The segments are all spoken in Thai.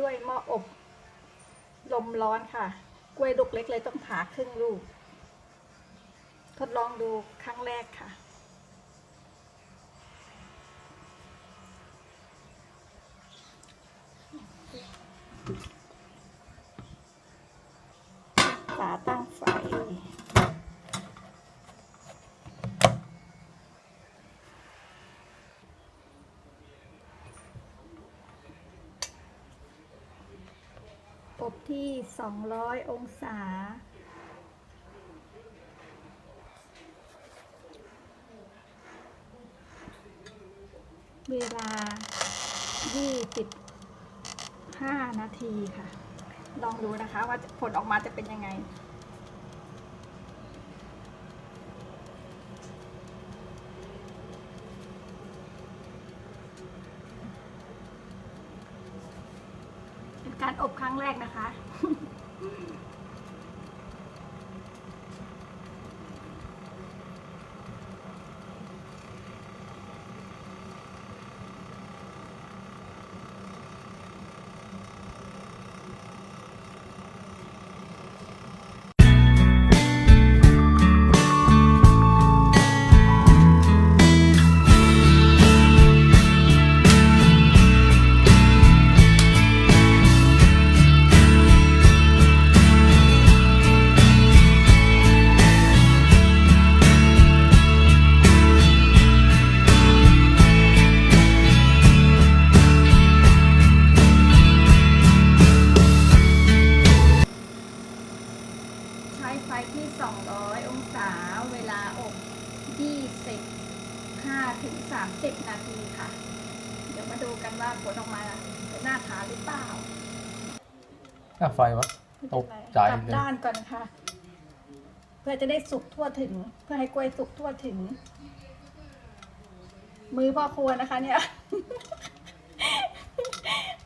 ด้วยหม้ออบลมร้อนค่ะ กล้วยลูกเล็กเลยต้องผ่าครึ่งลูก ทดลองดูครั้งแรกค่ะ Thank you. อบที่ 200 องศา เวลา 25 นาทีค่ะ ลองดูนะคะว่าผลออกมาจะเป็นยังไง การอบครั้งแรกนะคะ 30 นาทีค่ะ เดี๋ยวมาดูกันว่าผลออกมาจะน่าทานหรือเปล่าค่าไฟวะตกใจกลับเลยด้านก่อนค่ะ เพื่อจะได้สุกทั่วถึง เพื่อให้กล้วยสุกทั่วถึง มือพ่อครัวนะคะ เนี่ย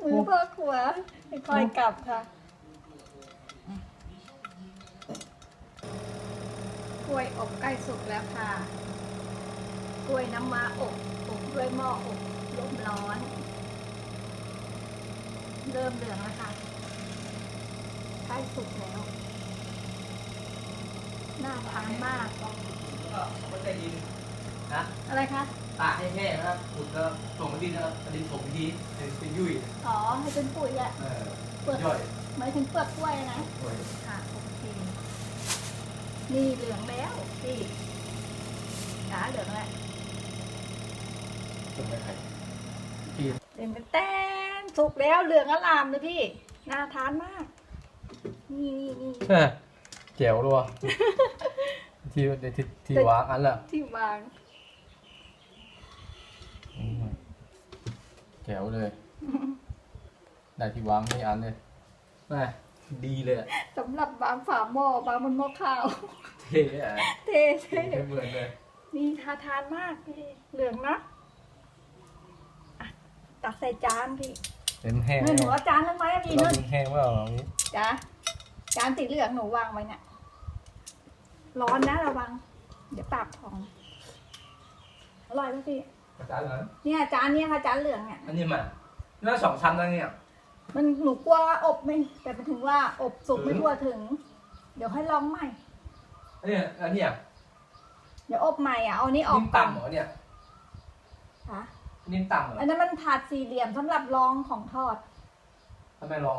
มือพ่อครัวค่อยๆกลับค่ะ กล้วยอบใกล้สุกแล้วค่ะ กล้วยน้ำว้าอบ อบด้วยหม้ออบลมร้อน เริ่มเหลืองแล้วค่ะใกล้สุกแล้ว น่าทานมาก ก็จะยินนะอะไรคะ ตากให้แห้งนะครับขุดแล้วส่งดินนะครับดินส่งไปทีเป็นเป็นยุ่ยอ๋อ ให้เป็นปุ๋ยอะเออเปลือกย่อยหมายถึงเปลือกกล้วยนะโอ้ยค่ะโอเคนี่เหลืองแล้วพี่ขาเหลืองแล้ว ส่งไปไข่เต็มเป็นแต้นสุกแล้วเหลืองอลามเลยพี่ น่าทานมาก นี่นี่นี่เอ้ยแจ๋วด้วยที่ที่ที่วางอันละที่วางอืมแจ๋วเลย ได้ที่วางไม่อันเลยแม่ดีเลยอะสำหรับบางฝาหม้อบางมันหม้อข้าว เท่อะเท่เท่ไม่เหมือนเลย นี่ทาทานมากพี่เหลืองนะอะ ตักใส่จานพี่เป็นแห้งเงินหนูเอาจานลงไหมมีเราเงินเป็นแห้งว่าเอาอย่างนี้จ้ะจานสีเหลืองหนูวางไว้เนี่ยร้อนนะระวัง เดี๋ยวปากพองอร่อยไหมพี่อาจารย์เหรอเนี่ยจานเนี้ยค่ะจานเหลืองเนี่ย อันนี้มันน่าสองชั้นแล้วเนี่ย มันหนูกลัวอบไม่แต่เป็นถึงว่าอบสุกไม่ทั่วถึง เดี๋ยวให้ลองใหม่ อันนี้อันนี้อะเดี๋ยวอบใหม่อะเอานี้ออกนิ่มก่อนต่ำเหรอเนี่ย ค่ะ นิ่มต่ำเหรออันนั้นมันถาดสี่เหลี่ยมสำหรับรองของทอด ทำไมลอง